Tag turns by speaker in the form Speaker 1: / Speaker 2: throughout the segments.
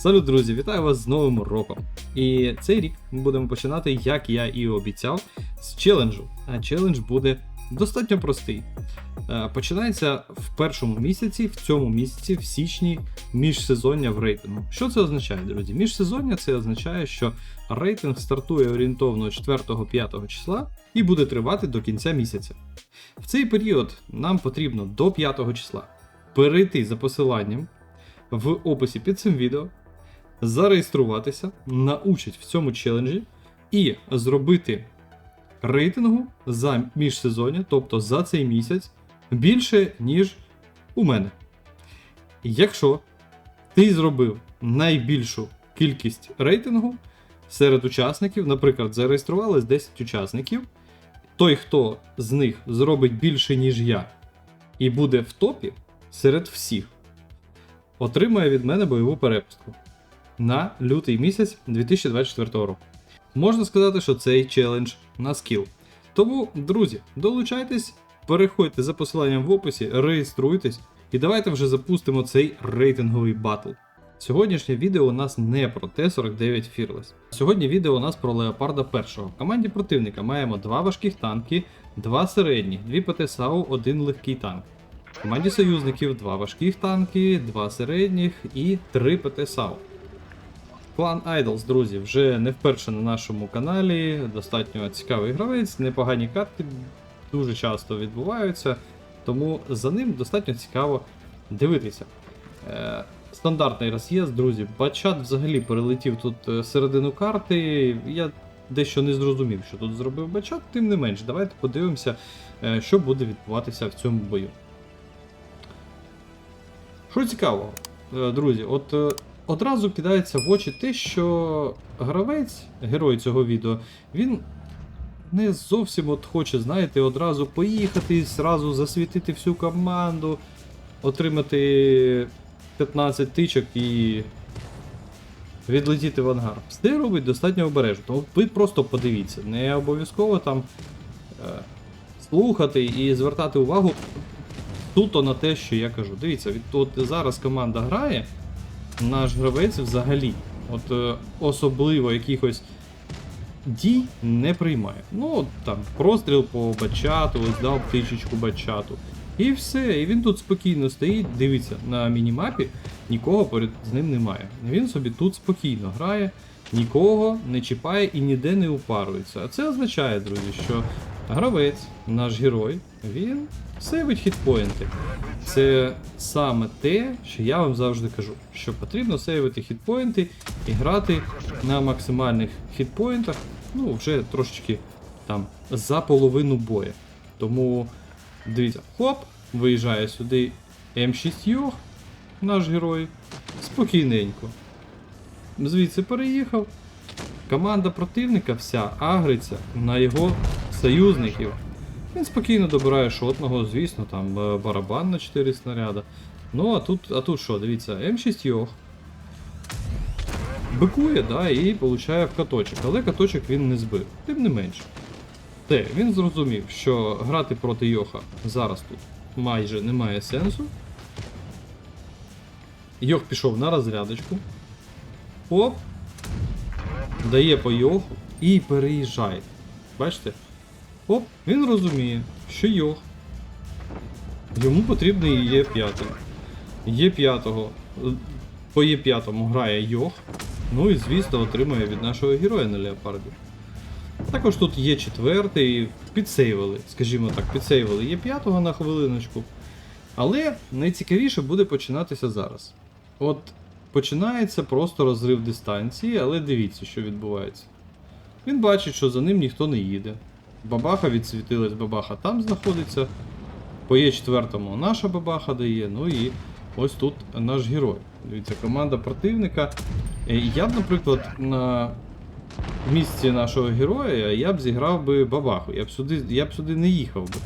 Speaker 1: Салют, друзі, вітаю вас з Новим роком. І цей рік ми будемо починати, як я і обіцяв, з челенджу. А челендж буде достатньо простий. Е, Починається в першому місяці, в цьому місяці, в січні, міжсезоння в рейтингу. Що це означає, друзі? Міжсезоння це означає, що рейтинг стартує орієнтовно 4-5 числа і буде тривати до кінця місяця. В цей період нам потрібно до 5 числа перейти за посиланням в описі під цим відео, зареєструватися на участь в цьому челенджі і зробити рейтингу за міжсезоння, тобто за цей місяць, більше, ніж у мене. Якщо ти зробив найбільшу кількість рейтингу серед учасників, наприклад, зареєструвалось 10 учасників, той, хто з них зробить більше, ніж я, і буде в топі серед всіх, отримає від мене бойову перепустку на лютий місяць 2024 року. Можна сказати, що цей челендж на скіл. Тому, друзі, долучайтесь, переходьте за посиланням в описі, реєструйтесь і давайте вже запустимо цей рейтинговий батл. Сьогоднішнє відео у нас не про Т-49 Fearless. Сьогодні відео у нас про Леопарда 1. В команді противника маємо два важких танки, два середніх, дві ПТ САУ, один легкий танк. В команді союзників два важких танки, два середніх і три ПТ САУ. Клан Idols, друзі, вже не вперше на нашому каналі. Достатньо цікавий гравець, непогані катки дуже часто відбуваються, тому за ним достатньо цікаво дивитися. Е, стандартний роз'їзд, друзі. Бачат взагалі перелетів тут е, середину карти. Я дещо не зрозумів, що тут зробив Бачат, тим не менш, давайте подивимося, е, що буде відбуватися в цьому бою. Що цікавого, е, друзі, от одразу кидається в очі те, що гравець, герой цього відео, він не зовсім от хоче, знаєте, одразу поїхати, зразу засвітити всю команду, отримати 15 тичок і відлетіти в ангар. Все робить достатньо обережно. Тому ви просто подивіться, не обов'язково там е, слухати і звертати увагу туто на те, що я кажу. Дивіться, от зараз команда грає, наш гравець взагалі, от е, особливо якихось дій не приймає. Ну, от там простріл по бачату, ось дав птичечку бачату. І все, і він тут спокійно стоїть, дивиться на мінімапі, нікого поряд з ним немає. Він собі тут спокійно грає, нікого не чіпає і ніде не упарується. А це означає, друзі, що гравець, наш герой, він сейвить хітпоінти. Це саме те, що я вам завжди кажу, що потрібно сейвити хітпоінти і грати на максимальних хітпоінтах, ну, вже трошечки там за половину боя. Тому дивіться, хоп, виїжджає сюди М6 Йох, наш герой, спокійненько. Звідси переїхав. Команда противника вся агриться на його союзників. Він спокійно добирає шотного, звісно, там е, барабан на 4 снаряда. Ну, а тут, а тут що, дивіться, М6 Йох. Бикує, да, і получає в каточок, але каточок він не збив, тим не менше. Те, він зрозумів, що грати проти Йоха зараз тут майже немає сенсу. Йох пішов на розрядочку. Оп. Дає по Йоху і переїжджає. Бачите? Оп, він розуміє, що Йох. Йому потрібний Є5. Є5. По Є5 грає Йох. Ну і звісно отримує від нашого героя на Леопарді. Також тут є четвертий, підсейвили, скажімо так, підсейвили є п'ятого на хвилиночку. Але найцікавіше буде починатися зараз. От починається просто розрив дистанції, але дивіться, що відбувається. Він бачить, що за ним ніхто не їде. Бабаха відсвітилась, бабаха там знаходиться. По Є4 наша бабаха дає, ну і ось тут наш герой. Дивіться, команда противника. Е, Я б, наприклад, на місці нашого героя я б зіграв би бабаху. Я б сюди, я б сюди не їхав би.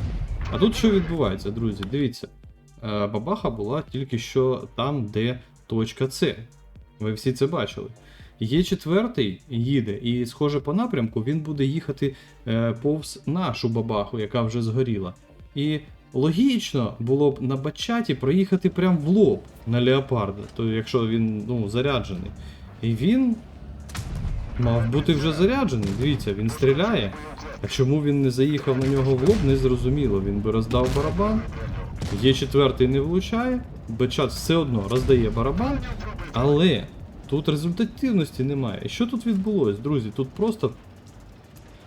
Speaker 1: А тут що відбувається, друзі? Дивіться. Е, Бабаха була тільки що там, де точка С. Ви всі це бачили. Є четвертий їде, і, схоже, по напрямку він буде їхати е, повз нашу бабаху, яка вже згоріла. І логічно було б на бачаті проїхати прямо в лоб на леопарда, то якщо він ну, заряджений. І він мав бути вже заряджений. Дивіться, він стріляє. А чому він не заїхав на нього в лоб, не зрозуміло. Він би роздав барабан. Є четвертий не влучає, бачат все одно роздає барабан, але тут результативності немає. І що тут відбулось, друзі? Тут просто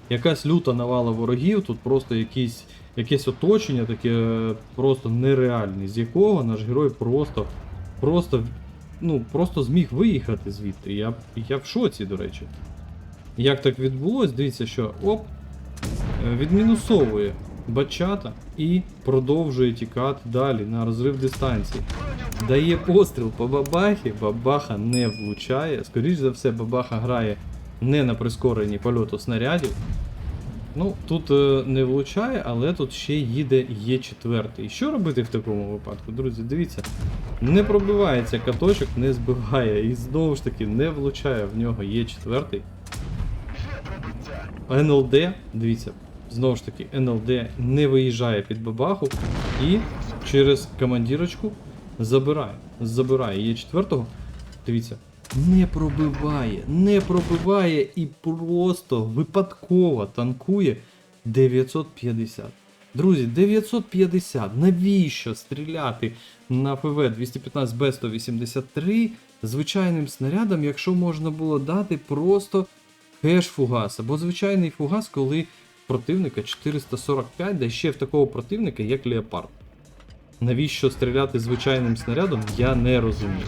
Speaker 1: якась люта навала ворогів, тут просто якісь, якесь оточення, таке е, просто нереальне, з якого наш герой просто, просто, ну, просто зміг виїхати звідти. Я, я в шоці, до речі. Як так відбулось, дивіться, що оп, е, відмінусовує бачата і продовжує тікати далі на розрив дистанції. Дає постріл по бабахі, бабаха не влучає. Скоріше за все, бабаха грає не на прискоренні польоту снарядів. Ну, тут е, не влучає, але тут ще їде Є4. І що робити в такому випадку, друзі? Дивіться, не пробивається каточок, не збиває. І знову ж таки не влучає в нього Є4. НЛД, дивіться, знову ж таки, НЛД не виїжджає під бабаху і через командірочку забирає. Забирає Є4. Дивіться, не пробиває, не пробиває і просто випадково танкує 950. Друзі, 950. Навіщо стріляти на ФВ 215 Б183 звичайним снарядом, якщо можна було дати просто хеш фугас або звичайний фугас, коли противника 445, да ще в такого противника, як Леопард. Навіщо стріляти звичайним снарядом, я не розумію.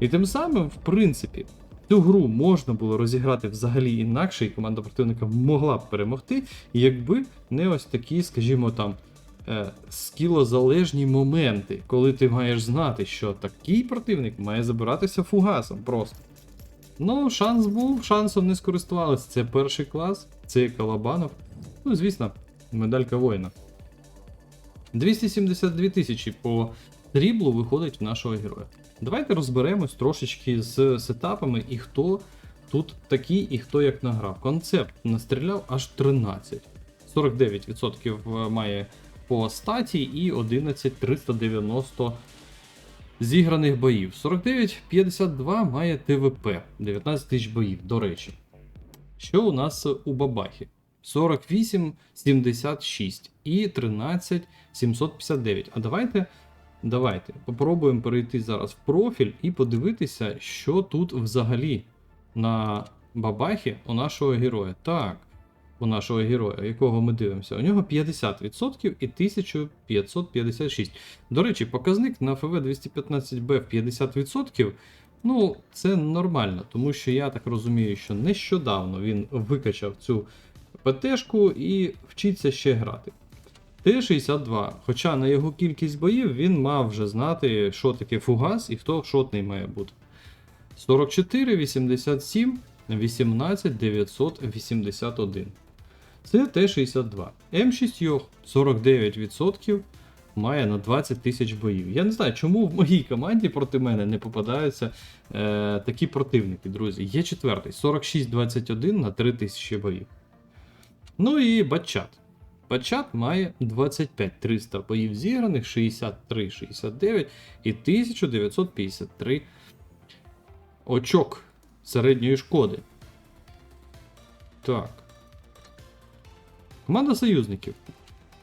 Speaker 1: І тим самим, в принципі, цю гру можна було розіграти взагалі інакше, і команда противника могла б перемогти, якби не ось такі, скажімо там, е, скілозалежні моменти, коли ти маєш знати, що такий противник має забиратися фугасом просто. Ну, шанс був, шансом не скористувалися. Це перший клас, це Калабанов. Ну, звісно, медалька воїна. 272 тисячі по сріблу виходить в нашого героя. Давайте розберемось трошечки з сетапами і хто тут такий і хто як награв. Концепт настріляв аж 13. 49% має по статі і 11390 зіграних боїв. 49-52 має ТВП, 19 тисяч боїв, до речі. Що у нас у Бабахі? 48, 76 і 13 759. А давайте, давайте попробуємо перейти зараз в профіль і подивитися, що тут взагалі на Бабахі у нашого героя. Так, у нашого героя, якого ми дивимося, у нього 50% і 1556. До речі, показник на ФВ 215Б в 50%. Ну, це нормально, тому що я так розумію, що нещодавно він викачав цю ПТшку і вчиться ще грати. Т-62, хоча на його кількість боїв він мав вже знати, що таке фугас і хто шотний має бути. 44, 87, 18, 981. Це Т-62. М6 49% має на 20 тисяч боїв. Я не знаю, чому в моїй команді проти мене не попадаються е, такі противники, друзі. Є четвертий 46-21 на 3 тисячі боїв. Ну і Батчат. Батчат має 25 300 боїв зіграних, 63-69 і 1953 очок середньої шкоди. Так. Команда союзників.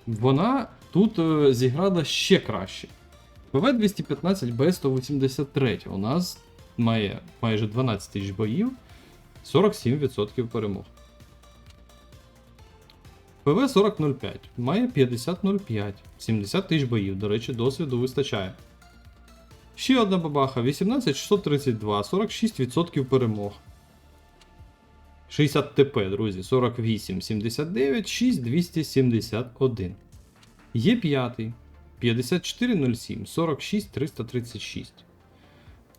Speaker 1: Вона тут е, зіграла ще краще. ПВ-215 Б183 у нас має майже 12 тисяч боїв, 47% перемог. ПВ-4005 має 50.05, 70 тисяч боїв, до речі, досвіду вистачає. Ще одна бабаха 18632, 46% перемог. 60 ТП, друзі, 48, 79, 6, 271. Є п'ятий 5407, 46, 336.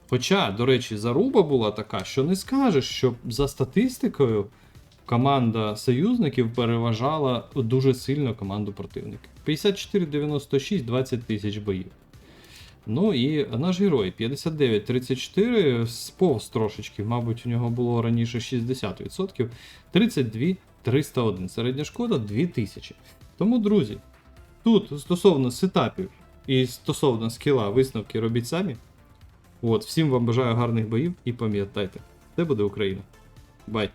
Speaker 1: Хоча, до речі, заруба була така, що не скажеш, що за статистикою команда союзників переважала дуже сильно команду противника. 54-96, 20 тисяч боїв. Ну і наш герой 59-34, сповз трошечки, мабуть, у нього було раніше 60%, 32 301. Середня шкода 2000. Тому, друзі, тут стосовно сетапів і стосовно скіла висновки робіть самі. От, всім вам бажаю гарних боїв і пам'ятайте, це буде Україна. Бай!